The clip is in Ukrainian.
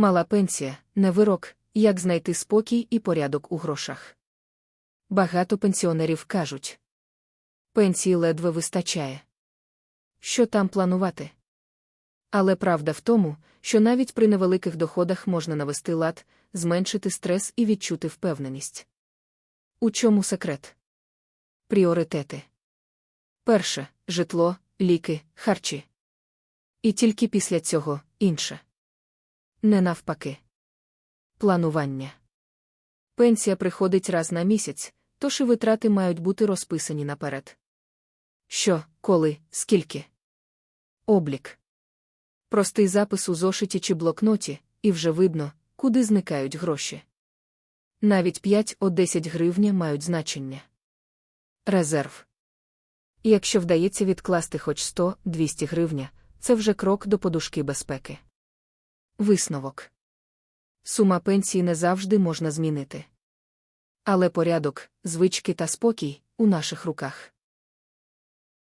Мала пенсія не вирок, як знайти спокій і порядок у грошах. Багато пенсіонерів кажуть. Пенсії ледве вистачає. Що там планувати? Але правда в тому, що навіть при невеликих доходах можна навести лад, зменшити стрес і відчути впевненість. У чому секрет? Пріоритети. Перше житло, ліки, харчі. І тільки після цього інше. Не навпаки. Планування. Пенсія приходить раз на місяць, тож і витрати мають бути розписані наперед. Що, коли, скільки? Облік. Простий запис у зошиті чи блокноті, і вже видно, куди зникають гроші. Навіть 5 о 10 гривня мають значення. Резерв. Якщо вдається відкласти хоч 100-200 гривня, це вже крок до подушки безпеки. Висновок. Сума пенсії не завжди можна змінити. Але порядок, звички та спокій у наших руках.